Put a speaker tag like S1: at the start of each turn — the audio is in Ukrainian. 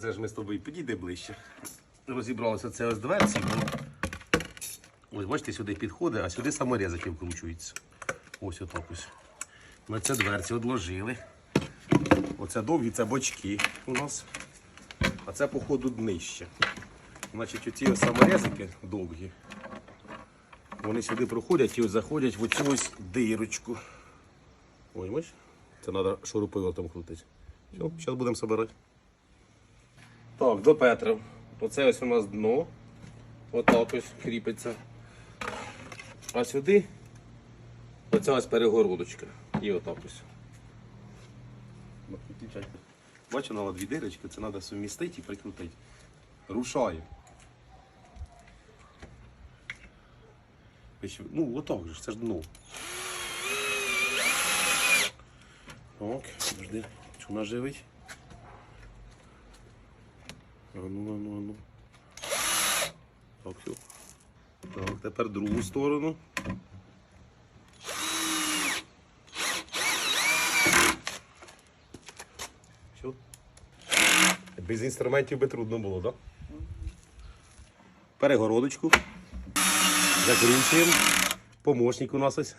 S1: Це ж ми з тобою підійде ближче. Розібралися це ось дверці. ну. Ось бачите, сюди підходить, а сюди саморезики вкручуються. Ось отак ось. Ми це дверці одложили. Оце довгі, це бочки у нас. А це, походу, днище. Значить, оці саморезики довгі. Вони сюди проходять і ось заходять в оцю ось дирочку. Ой, бачиш? Це треба шуруповертом крутити. Все, зараз будемо збирати. Так, до Петра. Оце ось у нас дно. Отак ось кріпиться. А сюди оця ось перегородочка. І отак ось. Бачу, на дві дирочки, це треба сумістити і прикрутити. Рушаю. Ну, отак же, це ж дно. Так, завжди. Що вона живить? А ну, а ну, а ну. Так. Так, тепер другу сторону. Все. Без інструментів би трудно було, так? Перегородочку. Закручуємо. Помощник у нас ось.